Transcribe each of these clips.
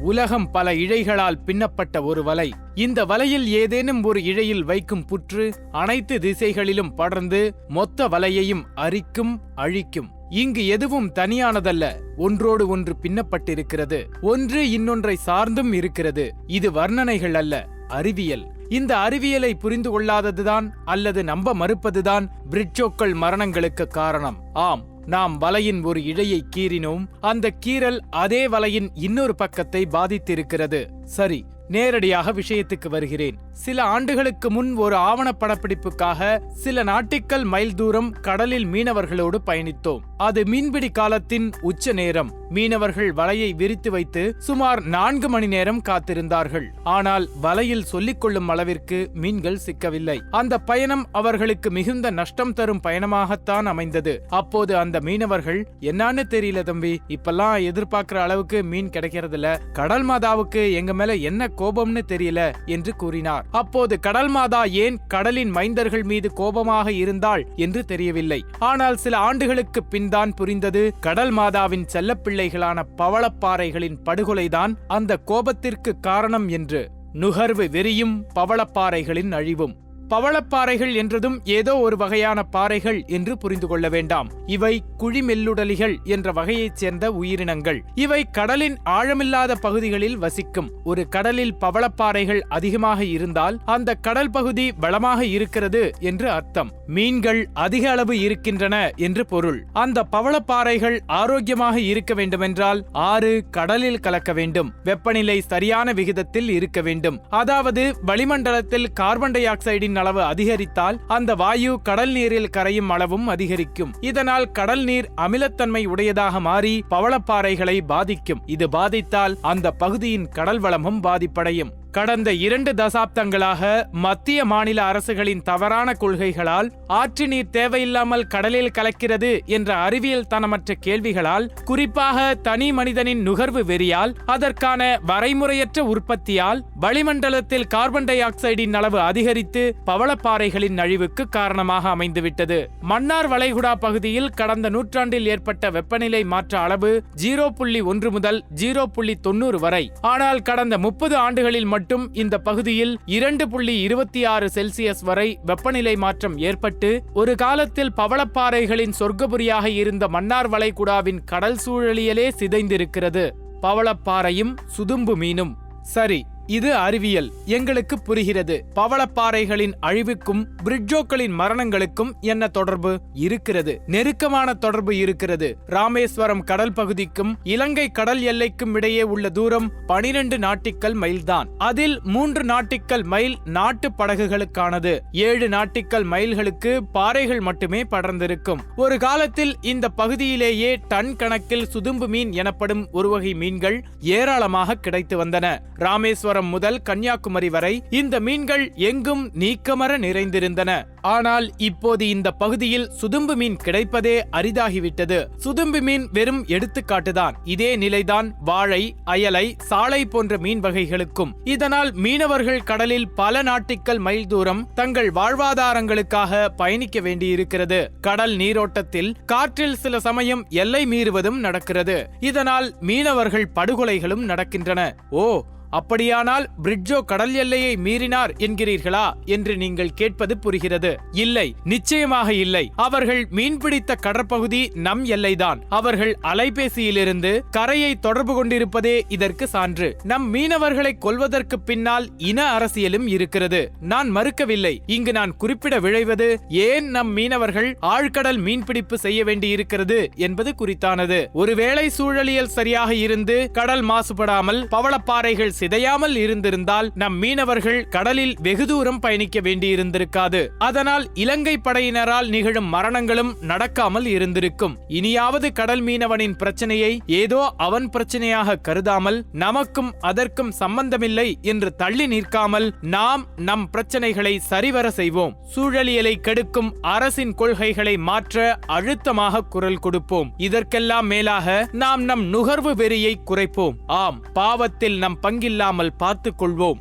உலகம் பல இழைகளால் பின்னப்பட்ட ஒரு வலை. இந்த வலையில் ஏதேனும் ஒரு இழையில் வைக்கும் புற்று அனைத்து திசைகளிலும் படர்ந்து மொத்த வலையையும் அரிக்கும் அழிக்கும். இங்கு எதுவும் தனியானதல்ல ஒன்றோடு ஒன்று பின்னப்பட்டிருக்கிறது. ஒன்று இன்னொன்றை சார்ந்தும் இருக்கிறது. இது வர்ணனைகள் அல்ல அறிவியல். இந்த அறிவியலை புரிந்து கொள்ளாததுதான் அல்லது நம்ப மறுப்பதுதான் பிரிட்ஜோக்கள் மரணங்களுக்கு காரணம். ஆம் நாம் வலையின் ஒரு இழையை கீறினோம். அந்த கீறல் அதே வலையின் இன்னொரு பக்கத்தை பாதித்திருக்கிறது. சரி நேரடியாக விஷயத்துக்கு வருகிறேன். சில ஆண்டுகளுக்கு முன் ஒரு ஆவண படப்பிடிப்புக்காக சில நாட்டிக்கல் மைல் தூரம் கடலில் மீனவர்களோடு பயணித்தோம். அது மீன்பிடி காலத்தின் உச்ச நேரம். மீனவர்கள் வலையை விரித்து வைத்து சுமார் நான்கு மணி நேரம் காத்திருந்தார்கள். ஆனால் வலையில் சொல்லிக் கொள்ளும் அளவிற்கு மீன்கள் சிக்கவில்லை. அந்த பயணம் அவர்களுக்கு மிகுந்த நஷ்டம் தரும் பயணமாகத்தான் அமைந்தது. அப்போது அந்த மீனவர்கள் என்னான்னு தெரியல தம்பி இப்பெல்லாம் எதிர்பார்க்கிற அளவுக்கு மீன் கிடைக்கிறதில்ல. கடல் மாதாவுக்கு எங்க மேல என்ன கோபம்னு தெரியல என்று கூறினார். அப்போது கடல் மாதா ஏன் கடலின் மைந்தர்கள் மீது கோபமாக இருந்தாள்? என்று தெரியவில்லை. ஆனால் சில ஆண்டுகளுக்கு பின்தான் புரிந்தது கடல் மாதாவின் செல்லப்பிள்ளை பிள்ளைகளான பவளப்பாறைகளின் படுகொலைதான் அந்த கோபத்திற்கு காரணம் என்று நுகர்வு வெறியும் பவளப்பாறைகளின் அழிவும். பவளப்பாறைகள் என்றதும் ஏதோ ஒரு வகையான பாறைகள் என்று புரிந்து கொள்ள வேண்டாம். இவை குழிமெல்லுடலிகள் என்ற வகையைச் சேர்ந்த உயிரினங்கள். இவை கடலின் ஆழமில்லாத பகுதிகளில் வசிக்கும். ஒரு கடலில் பவளப்பாறைகள் அதிகமாக இருந்தால் அந்த கடல் பகுதி வளமாக இருக்கிறது என்று அர்த்தம். மீன்கள் அதிக அளவு இருக்கின்றன என்று பொருள். அந்த பவளப்பாறைகள் ஆரோக்கியமாக இருக்க வேண்டுமென்றால் ஆறு கடலில் கலக்க வேண்டும். வெப்பநிலை சரியான விகிதத்தில் இருக்க வேண்டும். அதாவது வளிமண்டலத்தில் கார்பன் டை ஆக்சைடின் அளவு அதிகரித்தால் அந்த வாயு கடல் நீரில் கரையும் அளவும் அதிகரிக்கும். இதனால் கடல் நீர் அமிலத்தன்மை உடையதாக மாறி பவளப்பாறைகளை பாதிக்கும். இது பாதித்தால் அந்த பகுதியின் கடல் வளமும் பாதிப்படையும். கடந்த இரண்டு தசாப்தங்களாக மத்திய மாநில அரசுகளின் தவறான கொள்கைகளால் ஆற்று நீர் தேவையில்லாமல் கடலில் கலக்கிறது என்ற அறிவியல் தனமற்ற கேள்விகளால் குறிப்பாக தனி மனிதனின் நுகர்வு வெறியால் அதற்கான வரைமுறையற்ற உற்பத்தியால் வளிமண்டலத்தில் கார்பன் டை ஆக்சைடின் அளவு அதிகரித்து பவளப்பாறைகளின் அழிவுக்கு காரணமாக அமைந்துவிட்டது. மன்னார் வளைகுடா பகுதியில் கடந்த நூற்றாண்டில் ஏற்பட்ட வெப்பநிலை மாற்ற அளவு ஜீரோ புள்ளி ஒன்று முதல் ஜீரோ புள்ளி தொண்ணூறு வரை. ஆனால் கடந்த முப்பது ஆண்டுகளில் மட்டும் இந்த பகுதியில் இரண்டு புள்ளி இருபத்தி ஆறு செல்சியஸ் வரை வெப்பநிலை மாற்றம் ஏற்பட்டு ஒரு காலத்தில் பவளப்பாறைகளின் சொர்க்கபுரியாக இருந்த மன்னார் வளைகுடாவின் கடல் சூழலியலே சிதைந்திருக்கிறது. பவளப்பாறையும் சுதும்பு மீனும். சரி இது அறிவியல். எங்களுக்கு புரிகிறது. பவளப்பாறைகளின் அழிவுக்கும் பிரிட்ஜோக்களின் மரணங்களுக்கும் என்ன தொடர்பு? இருக்கிறது. நெருக்கமான தொடர்பு இருக்கிறது. ராமேஸ்வரம் கடல் பகுதிக்கும் இலங்கை கடல் எல்லைக்கும் இடையே உள்ள தூரம் பனிரெண்டு நாட்டிக்கல் மைல் தான் அதில் மூன்று நாட்டிக்கல் மைல் நாட்டு படகுகளுக்கானது. ஏழு நாட்டிக்கல் மைல்களுக்கு பாறைகள் மட்டுமே படர்ந்திருக்கும். ஒரு காலத்தில் இந்த பகுதியிலேயே டன் கணக்கில் சுதும்பு மீன் எனப்படும் ஒரு வகை மீன்கள் ஏராளமாக கிடைத்து வந்தன. ராமேஸ்வரம் காஞ்சிபுரம் முதல் கன்னியாகுமரி வரை இந்த மீன்கள் எங்கும் நீக்கமர நிறைந்திருந்தன. ஆனால் இப்போது இந்த பகுதியில் சுதும்பு மீன் கிடைப்பதே அரிதாகிவிட்டது. சுதும்பு மீன் வெறும் எடுத்துக்காட்டுதான். இதே நிலைதான் வாழை அயலை சாலை போன்ற மீன் வகைகளுக்கும். இதனால் மீனவர்கள் கடலில் பல நாட்டுக்கள் மைல் தூரம் தங்கள் வாழ்வாதாரங்களுக்காக பயணிக்க வேண்டியிருக்கிறது. கடல் நீரோட்டத்தில் காற்றில் சில சமயம் எல்லை மீறுவதும் நடக்கிறது. இதனால் மீனவர்கள் படுகொலைகளும் நடக்கின்றன. ஓ அப்படியானால் பிரிட்ஜோ கடல் எல்லையை மீறினார் என்கிறீர்களா என்று நீங்கள் கேட்பது புரிகிறது. இல்லை நிச்சயமாக இல்லை. அவர்கள் மீன்பிடித்த கடற்பகுதி நம் எல்லைதான். அவர்கள் அலைபேசியிலிருந்து கரையை தொடர்பு கொண்டிருப்பதே இதற்கு சான்று. நம் மீனவர்களை கொல்வதற்கு பின்னால் இன அரசியலும் இருக்கிறது. நான் மறுக்கவில்லை. இங்கு நான் குறிப்பிட விழைவது ஏன் நம் மீனவர்கள் ஆழ்கடல் மீன்பிடிப்பு செய்ய வேண்டியிருக்கிறது என்பது குறித்தானது. ஒருவேளை சூழலியல் சரியாக இருந்து கடல் மாசுபடாமல் பவளப்பாறைகள் சிதையாமல் இருந்திருந்தால் நம் மீனவர்கள் கடலில் வெகு தூரம் பயணிக்க வேண்டியிருந்திருக்காது. அதனால் இலங்கை படையினரால் நிகழும் மரணங்களும் நடக்காமல் இருந்திருக்கும். இனியாவது கடல் மீனவனின் பிரச்சனையை ஏதோ அவன் பிரச்சனையாக கருதாமல் நமக்கும் அதற்கும் சம்பந்தமில்லை என்று தள்ளி நிற்காமல் நாம் நம் பிரச்சனைகளை சரிவர செய்வோம். சூழலியலை கெடுக்கும் அரசின் கொள்கைகளை மாற்ற அழுத்தமாக குரல் கொடுப்போம். இதற்கெல்லாம் மேலாக நாம் நம் நுகர்வு வெறியை குறைப்போம். ஆம் பாவத்தில் நம் பங்கில்லாமல் பார்த்து கொள்வோம்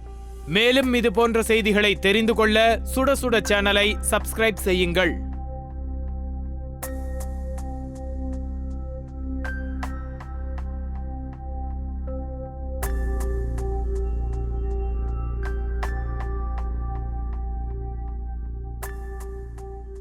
மேலும் இது போன்ற செய்திகளை தெரிந்து கொள்ள சுட சுட சேனலை சப்ஸ்கிரைப் செய்யுங்கள்.